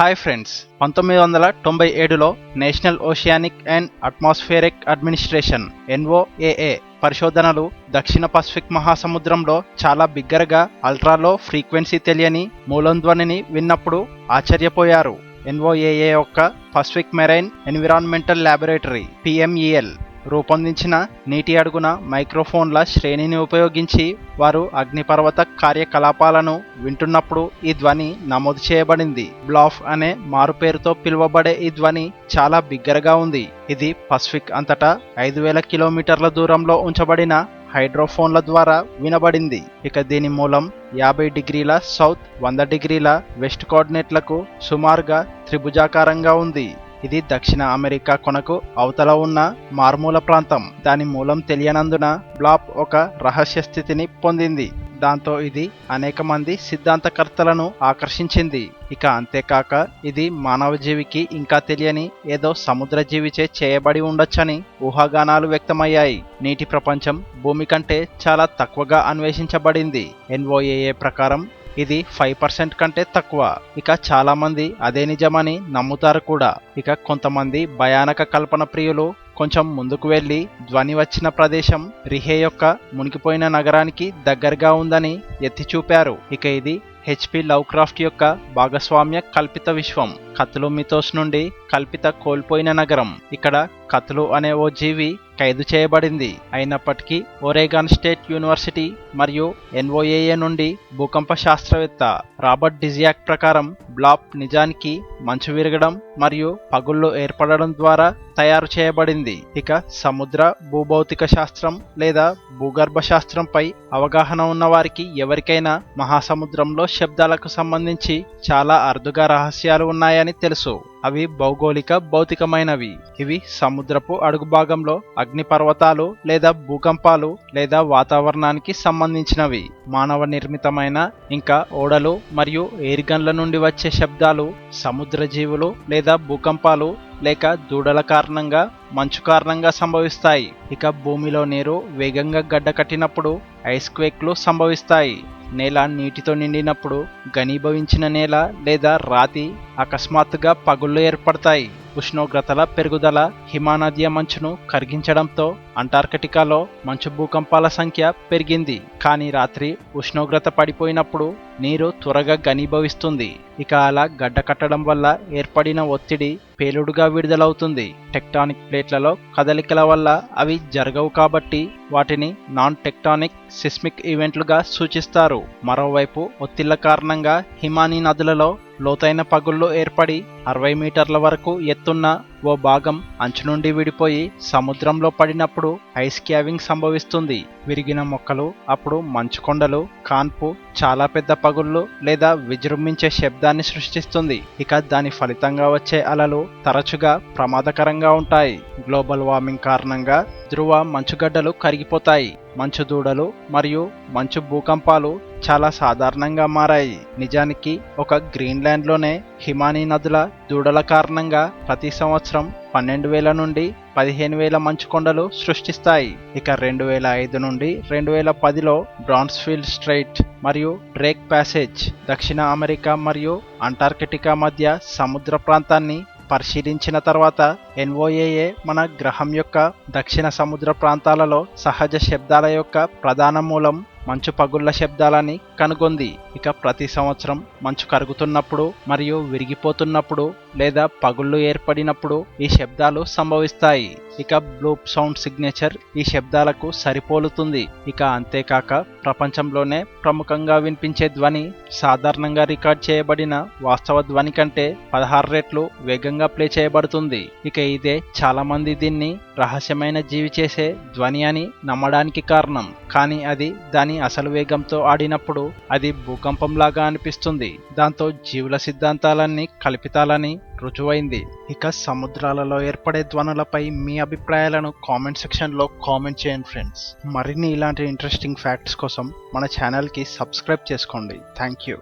Hi friends పంతొమ్మిది వందల తొంభై ఏడులో national oceanic and atmospheric administration NOAA పరిశోధనలు దక్షిణ పసిఫిక్ మహాసముద్రంలో చాలా బిగ్గరగా అల్ట్రాలో ఫ్రీక్వెన్సీ తెలియని మూలంధ్వనిని విన్నప్పుడు ఆశ్చర్యపోయారు. ఎన్ఓఏఏ యొక్క Pacific marine environmental laboratory PMEL రూపొందించిన నీటి అడుగున మైక్రోఫోన్ల శ్రేణిని ఉపయోగించి వారు అగ్నిపర్వత కార్యకలాపాలను వింటున్నప్పుడు ఈ ధ్వని నమోదు చేయబడింది. బ్లాఫ్ అనే మారుపేరుతో పిలువబడే ఈ ధ్వని చాలా బిగ్గరగా ఉంది. ఇది పసిఫిక్ అంతటా ఐదు వేల కిలోమీటర్ల దూరంలో ఉంచబడిన హైడ్రోఫోన్ల ద్వారా వినబడింది. ఇక దీని మూలం యాభై డిగ్రీల సౌత్ వంద డిగ్రీల వెస్ట్ కోఆర్డినేట్లకు సుమారుగా త్రిభుజాకారంగా ఉంది. ఇది దక్షిణ అమెరికా కొనకు అవతల ఉన్న మారుమూల ప్రాంతం. దాని మూలం తెలియనందున బ్లాప్ ఒక రహస్య స్థితిని పొందింది. దాంతో ఇది అనేక మంది సిద్ధాంతకర్తలను ఆకర్షించింది. ఇక అంతేకాక ఇది మానవ జీవికి ఇంకా తెలియని ఏదో సముద్ర జీవిచే చేయబడి ఉండొచ్చని ఊహాగానాలు వ్యక్తమయ్యాయి. నీటి ప్రపంచం భూమి కంటే చాలా తక్కువగా అన్వేషించబడింది. ఎన్ఓఏఏ ప్రకారం ఇది ఫైవ్ పర్సెంట్ కంటే తక్కువ. ఇక చాలా మంది అదే నిజమని నమ్ముతారు కూడా. ఇక కొంతమంది భయానక కల్పన ప్రియులు కొంచెం ముందుకు వెళ్ళి ధ్వని వచ్చిన ప్రదేశం రిహే యొక్క మునిగిపోయిన నగరానికి దగ్గరగా ఉందని ఎత్తి చూపారు. ఇక ఇది హెచ్పి లవ్ క్రాఫ్ట్ యొక్క భాగస్వామ్య కల్పిత విశ్వం. కత్తులు మితోస్ నుండి కల్పిత కోల్పోయిన నగరం. ఇక్కడ కత్లు అనే ఓ జీవి ఖైదు చేయబడింది. అయినప్పటికీ ఒరేగాన్ స్టేట్ యూనివర్సిటీ మరియు ఎన్ఓఏఏ నుండి భూకంప శాస్త్రవేత్త రాబర్ట్ డిజియాక్ ప్రకారం బ్లాప్ నిజానికి మంచు విరగడం మరియు పగుళ్ళు ఏర్పడడం ద్వారా తయారు చేయబడింది. ఇక సముద్ర భూభౌతిక శాస్త్రం లేదా భూగర్భ శాస్త్రంపై అవగాహన ఉన్న వారికి ఎవరికైనా మహాసముద్రంలో శబ్దాలకు సంబంధించి చాలా అరుదుగా రహస్యాలు ఉన్నాయని తెలుసు. అవి భౌగోళిక భౌతికమైనవి. ఇవి సముద్రపు అడుగు భాగంలో అగ్నిపర్వతాలు లేదా భూకంపాలు లేదా వాతావరణానికి సంబంధించినవి. మానవ నిర్మితమైన ఇంకా ఓడలు మరియు ఎయిర్గన్ల నుండి వచ్చే శబ్దాలు సముద్ర జీవులు లేదా భూకంపాలు లేక దూడల కారణంగా మంచు కారణంగా సంభవిస్తాయి. ఇక భూమిలో నీరు వేగంగా గడ్డకట్టినప్పుడు ఐస్ క్వేక్లు సంభవిస్తాయి. నేల నీటితో నిండినప్పుడు ఘనీభవించిన నేల లేదా రాతి అకస్మాత్తుగా పగుళ్ళు ఏర్పడతాయి. ఉష్ణోగ్రతల పెరుగుదల హిమానదీయ మంచును కరిగించడంతో అంటార్కిటికాలో మంచు భూకంపాల సంఖ్య పెరిగింది. కానీ రాత్రి ఉష్ణోగ్రత పడిపోయినప్పుడు నీరు త్వరగా ఘనీభవిస్తుంది. ఇక అలా గడ్డ కట్టడం వల్ల ఏర్పడిన ఒత్తిడి పేలుడుగా విడుదలవుతుంది. టెక్టానిక్ ప్లేట్లలో కదలికల వల్ల అవి జరగవు కాబట్టి వాటిని నాన్ టెక్టానిక్ సిస్మిక్ ఈవెంట్లుగా సూచిస్తారు. మరోవైపు ఒత్తిళ్ళ కారణంగా హిమానీ నదులలో లోతైన పగుళ్ళు ఏర్పడి అరవై మీటర్ల వరకు ఎత్తున్న ఓ భాగం అంచు నుండి విడిపోయి సముద్రంలో పడినప్పుడు ఐస్ క్యావింగ్ సంభవిస్తుంది. విరిగిన మొక్కలు అప్పుడు మంచు కొండలు కాన్పు చాలా పెద్ద పగుళ్ళు లేదా విజృంభించే శబ్దాన్ని సృష్టిస్తుంది. ఇక దాని ఫలితంగా వచ్చే అలలు తరచుగా ప్రమాదకరంగా ఉంటాయి. గ్లోబల్ వార్మింగ్ కారణంగా ధ్రువ మంచుగడ్డలు కరిగిపోతాయి. మంచు దూడలు మరియు మంచు భూకంపాలు చాలా సాధారణంగా మారాయి. నిజానికి ఒక గ్రీన్లాండ్లోనే హిమానీ నదుల దూడల కారణంగా ప్రతి సంవత్సరం పన్నెండు వేల నుండి పదిహేను వేల మంచు కొండలు సృష్టిస్తాయి. ఇక రెండు వేల ఐదు నుండి రెండు వేల పదిలో బ్రాన్స్ఫీల్డ్ స్ట్రైట్ మరియు డ్రేక్ ప్యాసేజ్ దక్షిణ అమెరికా మరియు అంటార్కిటికా మధ్య సముద్ర ప్రాంతాన్ని పరిశీలించిన తర్వాత ఎన్ఓఏఏ మన గ్రహం యొక్క దక్షిణ సముద్ర ప్రాంతాలలో సహజ శబ్దాల యొక్క ప్రధాన మూలం మంచు పగుళ్ళ శబ్దాలని కనుగొంది. ఇక ప్రతి సంవత్సరం మంచు కరుగుతున్నప్పుడు మరియు విరిగిపోతున్నప్పుడు లేదా పగుళ్ళు ఏర్పడినప్పుడు ఈ శబ్దాలు సంభవిస్తాయి. ఇక బ్లూప్ సౌండ్ సిగ్నేచర్ ఈ శబ్దాలకు సరిపోలుతుంది. ఇక అంతేకాక ప్రపంచంలోనే ప్రముఖంగా వినిపించే ధ్వని సాధారణంగా రికార్డ్ చేయబడిన వాస్తవ ధ్వని కంటే పదహారు రెట్లు వేగంగా ప్లే చేయబడుతుంది. ఇక ఇదే చాలా మంది దీన్ని రహస్యమైన జీవి చేసే ధ్వని అని నమ్మడానికి కారణం. కానీ అది దాని అసలు వేగంతో ఆడినప్పుడు అది భూకంపంలాగా అనిపిస్తుంది. దాంతో జీవుల సిద్ధాంతాలన్నీ కల్పితాలని రుజువైంది. ఇక సముద్రాలలో ఏర్పడే ధ్వనులపై మీ అభిప్రాయాలను కామెంట్ సెక్షన్లో కామెంట్ చేయండి ఫ్రెండ్స్ మరిన్ని ఇలాంటి ఇంట్రెస్టింగ్ ఫ్యాక్ట్స్ కోసం మన ఛానల్కి సబ్స్క్రైబ్ చేసుకోండి. Thank you